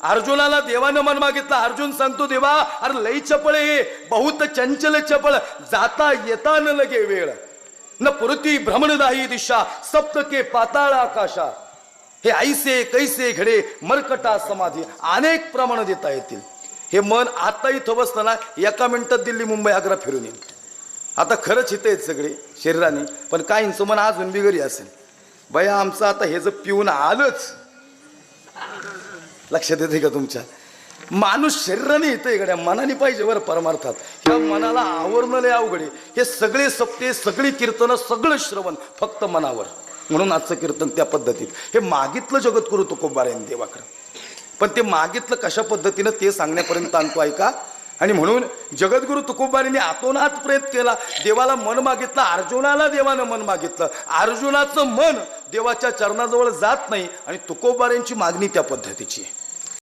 अर्जुनाला देवानं मन मागितलं. अर्जुन सांगतो देवा अरे लई चपळ हे. बहुत चंचल चपळ. जाता येता न लगे वेळ. न पुरती भ्रमणदाही दिशा. सप्तके पाताळ आकाशा. हे ऐसे कैसे घडे मरकटा समाधी. अनेक प्रमाण देता येतील. हे मन आता इथं बसताना एका मिनिटात दिल्ली मुंबई आग्रा फिरून येईल. आता खरंच इथं आहेत सगळे शरीराने. पण काहींचं मन अजून बिगरी असेल. बया आमचं आता हे जर पिऊन आलंच लक्षात येते का तुमच्या? माणूस शरीराने येतं इकडे मनाने पाहिजे बरं परमार्थात. किंवा मनाला आवरणं लय अवघडे हे सगळे सप्ते सगळी कीर्तनं सगळं श्रवण फक्त मनावर. म्हणून आजचं कीर्तन त्या पद्धतीत. हे मागितलं जगत करू तुकोबाऱ्याने देवाकडं. पण ते मागितलं कशा पद्धतीनं ते सांगण्यापर्यंत आणतो ऐका. आणि म्हणून जगद्गुरु तुकोबारीने आतोनात प्रयत्न केला. देवाला मन मागितलं अर्जुनाला देवानं मन मागितलं. अर्जुनाचं मन देवाच्या चरणाजवळ जात नाही आणि तुकोबाऱ्यांची मागणी त्या पद्धतीची आहे.